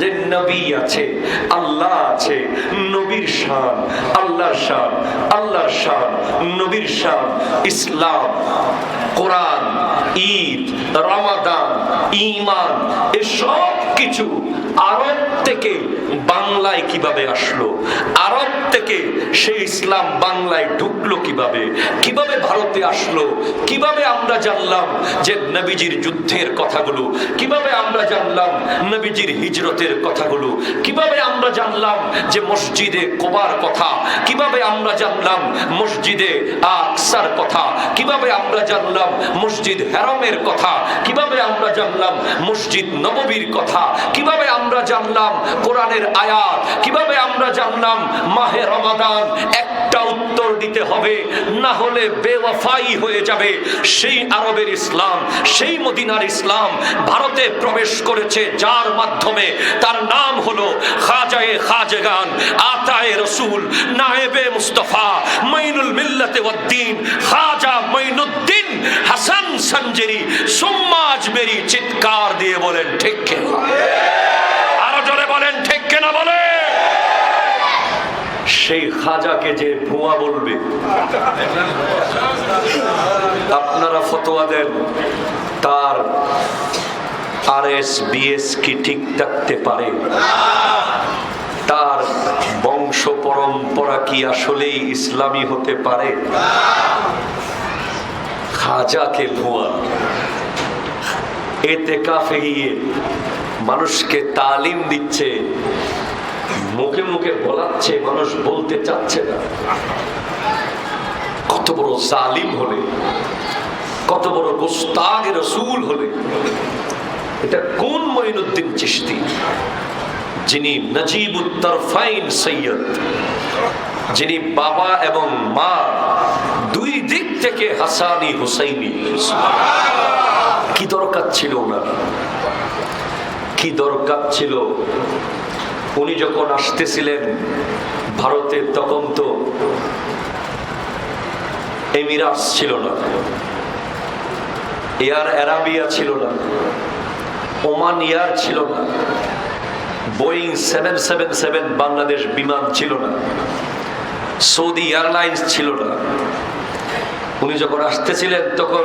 যে নবী আছে, আল্লাহ আছে, নবীর শান, আল্লাহর শান আল্লাহর শান, নবীর শান, ইসলাম, কোরআন, ঈদ, রমাদান ইমান এসব কিছু আরব থেকে বাংলায় কীভাবে আসলো? আরব থেকে সেই ইসলাম বাংলায় ঢুকলো কীভাবে? কীভাবে ভারতে আসলো? কীভাবে আমরা জানলাম যে নবীজির যুদ্ধের কথাগুলো? কীভাবে আমরা জানলাম নবীজির হিজরতের কথাগুলো? কীভাবে আমরা জানলাম যে মসজিদে কোবার কথা? কীভাবে আমরা জানলাম মসজিদে আকসার কথা? কীভাবে আমরা জানলাম মসজিদ হেরমের কথা? কীভাবে আমরা জানলাম মসজিদ নববীর কথা? কীভাবে আমরা জানলাম কোরআনের আয়াত। কীভাবে আমরা জানলাম মাহে রমাদান একটা উত্তর দিতে হবে, না হলে বেওয়াফাই হয়ে যাবে। সেই আরবের ইসলাম, সেই মদিনার ইসলাম ভারতে প্রবেশ করেছে যার মাধ্যমে। তার নাম হলো খাজায়ে খাজগান, আতায়ে রসুল, নায়েবে মুস্তফা, মাইনুল মিল্লাতে ওয়াদ্দিন, খাজা মাইনুদ্দিন হাসান সঞ্জেরি সুম্মা আজমেরি চিৎকার দিয়ে বলেন, ঠিক কেনা আরও জোরে বলেন ঠিক কেনা বলে সেই খাজাকে যে ভুয়া বলবে। আপনারা ফতোয়া দেন, তার আর এস বিএস কি ঠিক থাকতে পারে? তার বংশ পরম্পরা কি আসলেই ইসলামী হতে পারে? খাজাকে ভুয়া। এতে কাফে গিয়ে মানুষকে তালিম দিচ্ছে মুখে মুখে বলাচ্ছে, মানুষ বলতে চাচ্ছে না। কত বড় জালিম হলে, কত বড় গোস্তাগ রসুল হলে, এটা কোন মঈনুদ্দিন চিশতি, যিনি নজিব উত্তরফাইন সৈয়দ, যিনি বাবা এবং মা দুই দিক থেকে হাসানি হুসাইনি। কি দরকার ছিল ওনার? কি দরকার ছিল উনি যখন আসতেছিলেন ভারতে, তখন তো এমিরাস ছিল না, এয়ার অ্যারাবিয়া ছিল না, ওমান এয়ার ছিল না, Boeing seven seven seven Bangladesh Biman ছিল না, সৌদি এয়ারলাইন্স ছিল না। উনি যখন আসতেছিলেন, তখন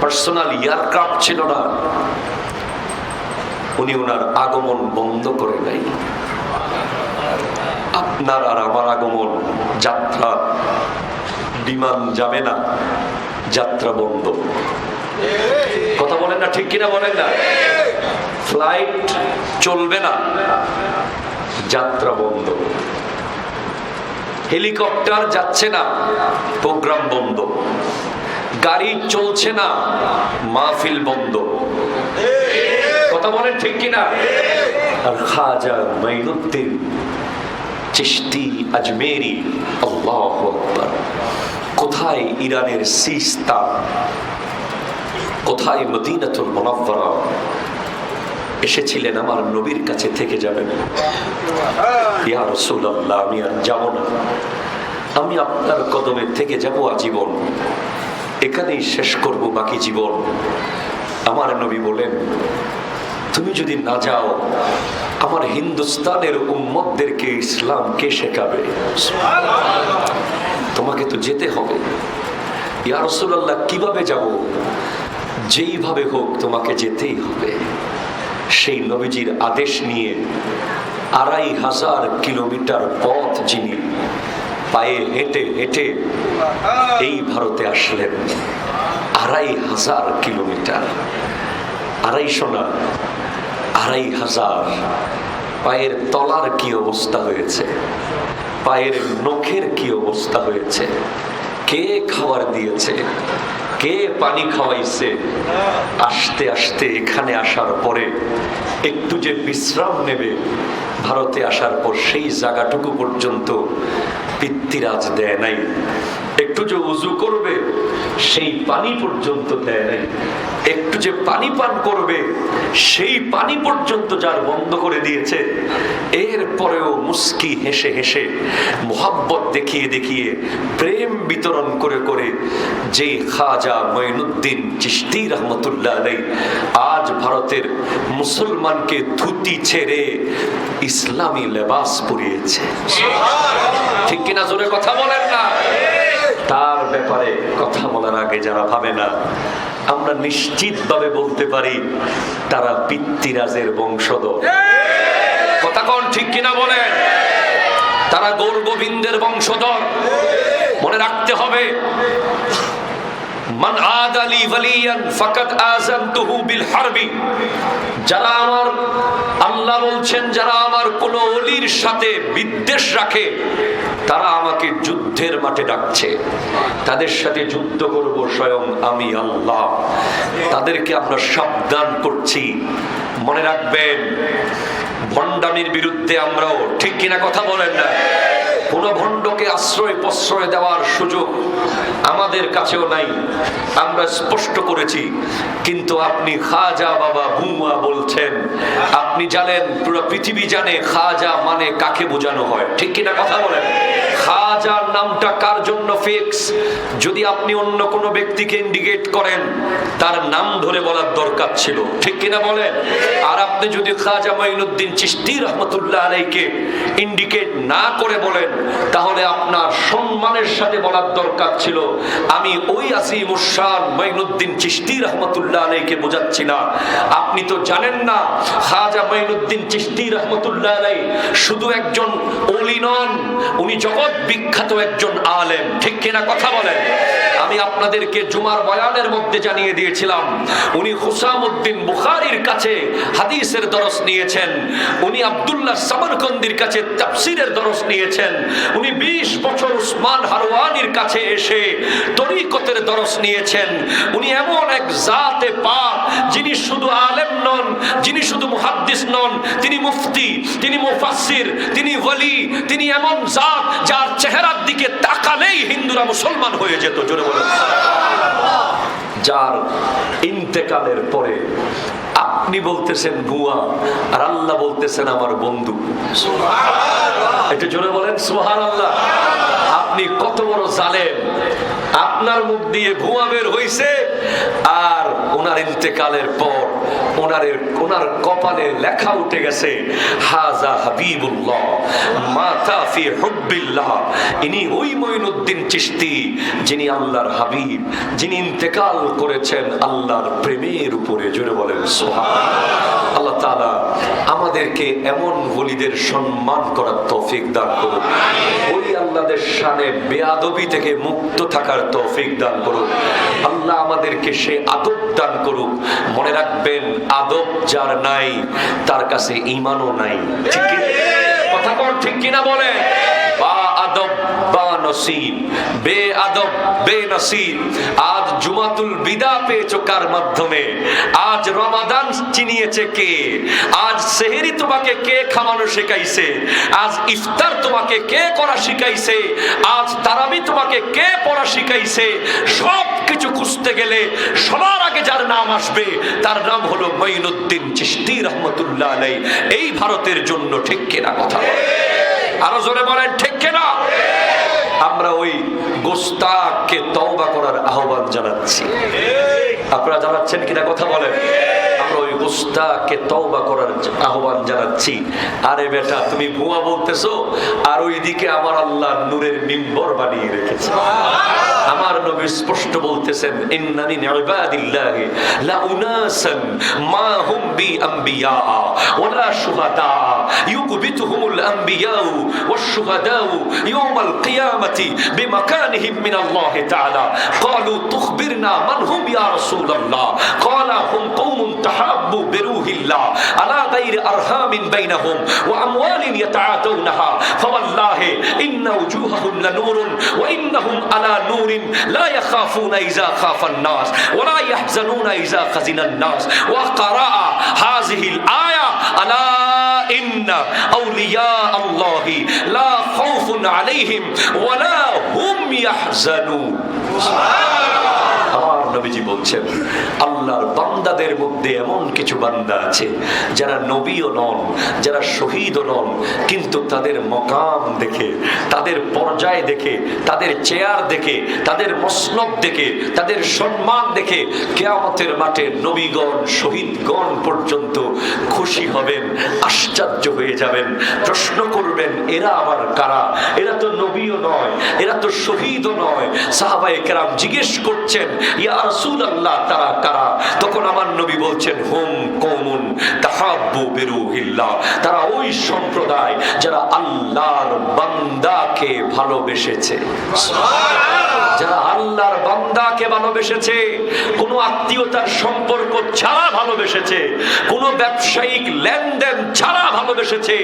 পার্সোনাল এয়ারক্রাফট ছিল না উনি ওনার আগমন বন্ধ করে নাই। আপনার আর আমার আগমন, যাত্রা, বিমান যাবে না, যাত্রা বন্ধ। কথা বলেন না, ঠিক কিনা বলেন না? ফ্লাইট চলবে না, যাত্রা বন্ধ। হেলিকপ্টার যাচ্ছে না প্রোগ্রাম বন্ধ। গাড়ি চলছে না, মাহফিল বন্ধ। কথা বলেন ঠিক কিনা? আর খাজা মাইনুদ্দিন আজমেরি, আল্লাহ কোথায় ইরানের সিস্তা? কোথায় মদিনাতুল এসেছিলেন আমার নবীর কাছে থেকে যাবেন। ইয়া রাসূলুল্লাহ, আমি আর যাব না। আমি আপনার কদমে থেকে যাব আজীবন। এখানেই শেষ করব বাকি জীবন। আমার নবী বলেন তুমি যদি না যাও, আমার হিন্দুস্তানের উম্মতদেরকে ইসলাম কে শেখাবে? তোমাকে তো যেতে হবে। ইয়া রাসূলুল্লাহ, কীভাবে যাব? যেইভাবে হোক, তোমাকে যেতেই হবে। সেই নবীজির আদেশ নিয়ে আড়াই হাজার কিলোমিটার পথ যিনি পায়ে হেঁটে হেঁটে এই ভারতে আসলেন, আড়াই হাজার কিলোমিটার। আড়াইশো না আড়াই হাজার। পায়ের তলার কি অবস্থা হয়েছে? পায়ের নখের কি অবস্থা হয়েছে? কে খাবার দিয়েছে? কে পানি খাওয়াইছে? আসতে আসতে এখানে আসার পরে একটু যে বিশ্রাম নেবে, ভারতে আসার পর সেই জায়গাটুকু পর্যন্ত পিতৃরাজ দেয় নাই। একটু যে উজু করবে সেই পানি পর্যন্ত দেয় নাই। একটু যে পানি পান করবে সেই পানি পর্যন্ত যার বন্ধ করে দিয়েছে। এর পরেও মুস্কি হেসে হেসে মোহাব্বত দেখিয়ে দেখিয়ে প্রেম বিতরণ করে করে যে খাজা মঈনুদ্দিন চিস্তি রহমতুল্লাহ আলাই আজ ভারতের মুসলমানকে ধুতি ছেড়ে ইসলামী লেবাস পরিয়েছে। ঠিক কিনা জোরে কথা বলেন না? তার ব্যাপারে কথা বলার আগে যারা ভাবে না, আমরা নিশ্চিতভাবে বলতে পারি তারা পিতৃরাজের বংশধর। কথা কন ঠিক কিনা বলেন? তারা গৌর গোবিন্দের বংশধর। মনে রাখতে হবে মান আদ আলী ওয়ালিয়ান ফাকাদ আযানতুহু বিল হারবি। যারা আমার আল্লাহ বলছেন, যারা আমার কোন অলির সাথে বিদ্বেষ রাখে, তারা আমাকে যুদ্ধের মাঠে ডাকছে। তাদের সাথে যুদ্ধ করব স্বয়ং আমি আল্লাহ। তাদেরকে আমরা সাবধান করছি। মনে রাখবেন ভণ্ডামির বিরুদ্ধে আমরাও ঠিক কিনা কথা বলেন না। কোন আশ্রয় প্রশ্রয় দেওয়ার সুযোগ আমাদের কাছেও নাই। আমরা স্পষ্ট করেছি, কিন্তু আপনি খাজা বাবা হুমা বলছেন। আপনি জানেন, পুরো পৃথিবী জানে খাজা মানে কাকে বোঝানো হয়। ঠিক কিনা কথা বলেন? খাজার নামটা কার জন্য ফিক্স যদি আপনি অন্য কোনো ব্যক্তিকে ইন্ডিকেট করেন, তার নাম ধরে বলার দরকার ছিল। ঠিক কিনা বলেন? আর আপনি যদি খাজা মাইনুদ্দিন চিস্তি রহমতুল্লাহ আলাইকে ইন্ডিকেট না করে বলেন তাহলে আপনার সম্মানের সাথে বলার দরকার ছিল। আমি ওই আসিম উসান মাইনুদ্দিন চিস্তি রহমতুল্লাহ আলাইকে বোঝাচ্ছি না। আপনি তো জানেন না, খাজা মাইনুদ্দিন চিস্তি রহমতুল্লাহ আলাই শুধু একজন অলি নন, উনি জগৎ বিখ্যাত একজন আলেম। ঠিক কিনা কথা বলেন? আমি আপনাদেরকে জুমার বয়ানের মধ্যে জানিয়ে দিয়েছিলাম, উনি হুসামউদ্দিন বুখারীর কাছে হাদিসের দরস নিয়েছেন, উনি আব্দুল্লাহ সামরকন্দির কাছে তাফসিরের দরস নিয়েছেন, উনি 20 বছর উসমান হারওয়ানির কাছে এসে তরিকতের দরস নিয়েছেন, উনি এমন এক জাতে পাক যিনি শুধু আলেম নন, যিনি শুধু মুহাদ্দিস নন, তিনি মুফতি, তিনি মুফাসসির, তিনি ওলি তিনি এমন জাত যার চেহারার দিকে তাকালেই হিন্দুরা মুসলমান হয়ে যেত, জোরে যার ইন্তেকালের পরে আপনি বলতেছেন ভুয়া আর আল্লাহ বলতেছেন আমার বন্ধু। এটা জোরে বলেন সোহান আল্লাহ আপনি কত বড় জালেম। আপনার মুখ দিয়ে ভুয়া বের হইছে আর ওনার ইন্তেকালের পর ওনার ওনার কপালে লেখা উঠে গেছে, হাজা হাবিবুল্লাহ, মাতা ফি হুব্বিল্লাহ। ইনি ওই মঈনুদ্দিন চিশতি, যিনি আল্লাহর হাবিব, যিনি ইন্তেকাল করেছেন আল্লাহর প্রেমের উপরে। জুড়ে বলেন সোহা আল্লাহ তাআলা আমাদেরকে এমন বলিদের সম্মান করার তৌফিক দান করুন ওই আল্লাহদের শানে বেয়াদবি থেকে মুক্ত থাকার তৌফিক দান করুন আল্লাহ আমাদেরকে সে আদব দান করুক। মনে রাখবেন, আদব যার নাই, তার কাছে ইমানও নাই। ঠিক? কথা কর ঠিক কিনা বলে আজ জুমাতুল বিদা পেয়েছ কার মাধ্যমে? আজ রমাদান চিনিয়েছে কে? আজ সেহেরি তোমাকে কে খাওয়ানো শেখাইছে? আজ ইফতার তোমাকে কে করা শিখাইছে? আজ তারাবি তোমাকে কে পড়া শিখাইছে? সব কিছু খুঁজতে গেলে সবার আগে যার নাম আসবে, তার নাম হলো মঈনুদ্দিন চিশতি রহমতুল্লাহ আলাই এই ভারতের জন্য ঠিক কিনা কথা। আরও জোরে বলেন, ঠিক কিনা? আমরা ওই গোস্তাককে তওবা করার আহ্বান জানাচ্ছি। আপনারা জানাচ্ছেন কিনা কথা বলেন? আমরা ওই গোস্তাকে তওবা করার আহ্বান জানাচ্ছি। আরে বেটা, তুমি আর ওইদিকে আমার আল্লাহ নূরের মিম্বর বানিয়ে রেখেছে। আমার নবী স্পষ্ট বলতেছেন ইন্নানি ইবাদিল্লাহি লা উনাসান মা হুম বি আম্বিয়া ওয়ালা শুহাদা ইউকবিতুহুমুল আম্বিয়াউ والشهداء يوم القيامة بمكانهم من الله تعالى قالوا تخبرنا من هم يا رسول الله قال هم قوم تحابوا بروح الله على غير أرحام بينهم وأموال يتعاتونها فوالله إن وجوههم لنور وإنهم على نور لا يخافون إذا خاف الناس ولا يحزنون إذا خزن الناس. وقرأ هذه الآية ألا إن أولياء الله لا خوف عليهم ولا هم يحزنون. سبحان নবীজি বলছেন, আল্লাহর বান্দাদের মধ্যে এমন কিছু বান্দা আছে যারা নবীও নন, যারা শহীদও নন, কিন্তু তাদের মকাম দেখে, তাদের পর্যায় দেখে, তাদের চেয়ার দেখে, তাদের মসনদ দেখে, তাদের সম্মান দেখে কেয়ামতের মাঠে নবীগণ, শহীদগণ পর্যন্ত খুশি হবেন। আশ্চর্য হয়ে যাবেন, প্রশ্ন করবেন, এরা আবার কারা? এরা তো নবীও নয়, এরা তো শহীদও নয়। সাহাবাই কেরাম জিজ্ঞেস করছেন, ইয়া রসুল আল্লাহ তারা কারা? তখন আমার নবী বলছেন, হোম বিরুহিল্লাহ তারা ওই সম্প্রদায় যারা আল্লাহর বান্দাকে ভালোবেসেছে। যারা আল্লাহর বান্দাকে ভালোবেসেছে কোন আত্মীয়তার সম্পর্ক ছাড়া ভালোবেসেছে কোন ব্যবসায়িক লেনদেন ছাড়া ভালোবেসেছে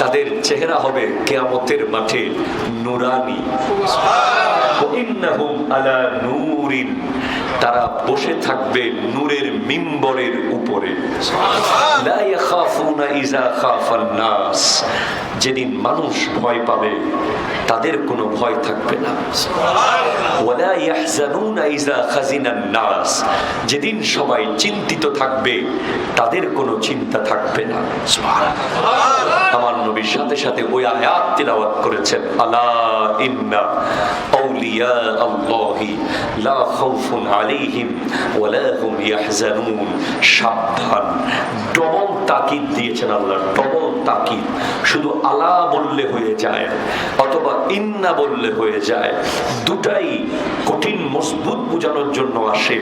তাদের চেহারা হবে কেয়ামতের মাঠে নুরানি। আলা তারা বসে থাকবে নূরের মিম্বরের উপরে। যেদিন মানুষ ভয় পাবে, তাদের কোনো ভয় থাকবে না। যেদিন সবাই চিন্তিত থাকবে, তাদের কোনো চিন্তা থাকবে না। আমার নবীর সাথে সাথে ওই আয়াত তিলাওয়াত করেছেন, আলা ইন্না আউলিয়া আল্লাহি লা সাবধান। ডবল তাকিদ দিয়েছেন আল্লাহ, ডবল তাকিদ। শুধু আলা বললে হয়ে যায়, অথবা ইন্না বললে হয়ে যায়। দুটাই কঠিন, মজবুত বোঝানোর জন্য আসে।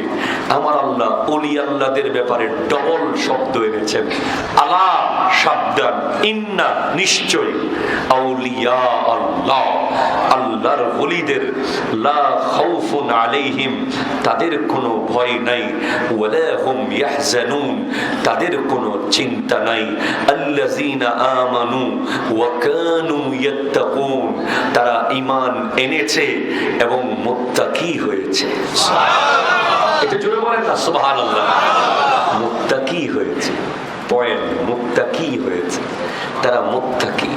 আমার আল্লাহ অলি আল্লাহদের ব্যাপারে ডবল শব্দ এনেছেন। আলা, সাবধান, ইন্না, নিশ্চয়। আউলিয়া আল্লাহ। আল্লাহর তাদের কোনো ভয় নাই। তাদের কোনো চিন্তা নাই। তারা ঈমান এনেছে এবং মুত্তাকি হয়েছে। এটা বলেন না হয়েছে, পয়েন্ট, মুত্তাকি হয়েছে। তারা মুত্তাকি।